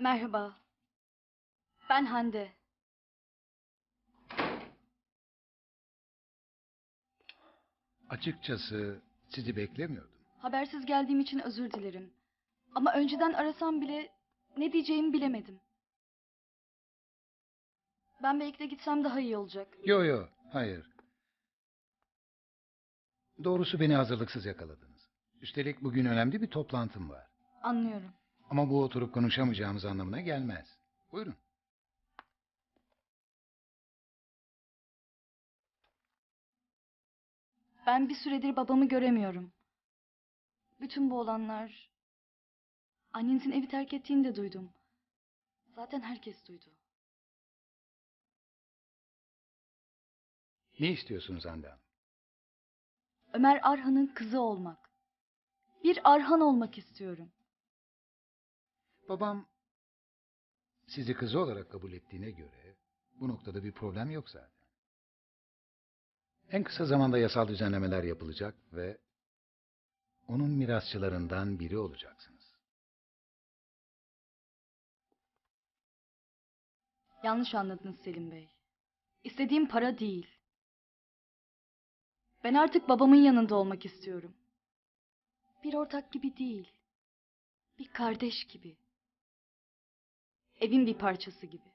Merhaba. Ben Hande. Açıkçası sizi beklemiyordum. Habersiz geldiğim için özür dilerim. Ama önceden arasam bile ne diyeceğimi bilemedim. Ben belki de gitsem daha iyi olacak. Yo yo, hayır. Doğrusu beni hazırlıksız yakaladınız. Üstelik bugün önemli bir toplantım var. Anlıyorum. Ama bu oturup konuşamayacağımız anlamına gelmez. Buyurun. Ben bir süredir babamı göremiyorum. Bütün bu olanlar... Annenizin evi terk ettiğini de duydum. Zaten herkes duydu. Ne istiyorsunuz Hande Hanım? Ömer Arhan'ın kızı olmak. Bir Arhan olmak istiyorum. Babam sizi kızı olarak kabul ettiğine göre bu noktada bir problem yok zaten. En kısa zamanda yasal düzenlemeler yapılacak ve onun mirasçılarından biri olacaksınız. Yanlış anladınız Selim Bey. İstediğim para değil. Ben artık babamın yanında olmak istiyorum. Bir ortak gibi değil. Bir kardeş gibi. Evin bir parçası gibi.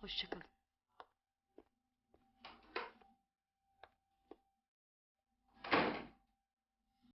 Hoşçakalın.